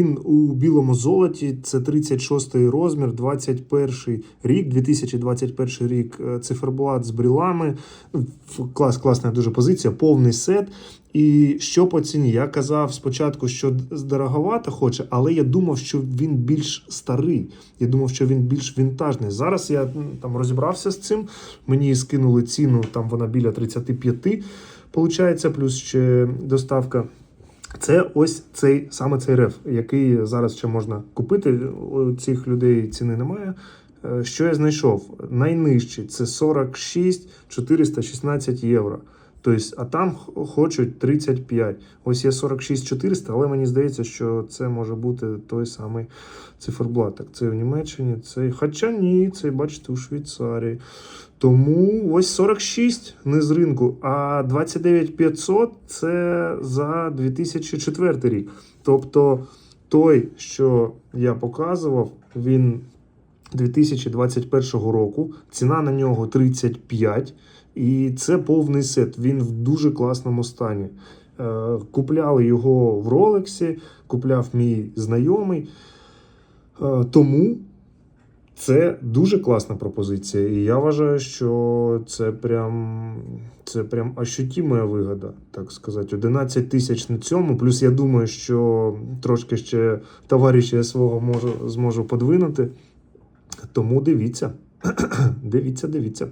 Він у білому золоті, це 36-й розмір, 21 рік, 2021 рік. е, Циферблат з брілами. Клас, класна дуже позиція, повний сет. І що по ціні? Я казав спочатку, що дороговато хоче, але я думав, що він більш старий. Я думав, що він більш вінтажний. Зараз я там розібрався з цим. Мені скинули ціну, там вона біля 35, получається, плюс ще доставка. Це ось цей саме цей реф, який зараз ще можна купити. У цих людей ціни немає. Е, Що я знайшов? Найнижчий це 46 416 євро. Тобто, а там хочуть 35. Ось є 46 400, але мені здається, що це може бути той самий циферблат. Так, це в Німеччині, це. Хоча ні, це бачите у Швейцарії. Тому ось 46 не з ринку, а 29 500 це за 2004 рік. Тобто той, що я показував, він 2021 року. Ціна на нього 35. І це повний сет. Він в дуже класному стані. Е, Купляли його в Ролексі, купляв мій знайомий. Е, Тому це дуже класна пропозиція. І я вважаю, що це прям, це прям ощутима вигода, так сказати. 11 тисяч на цьому. Плюс я думаю, що трошки ще товариша я свого можу, зможу подвинути. Тому дивіться. дивіться, дивіться.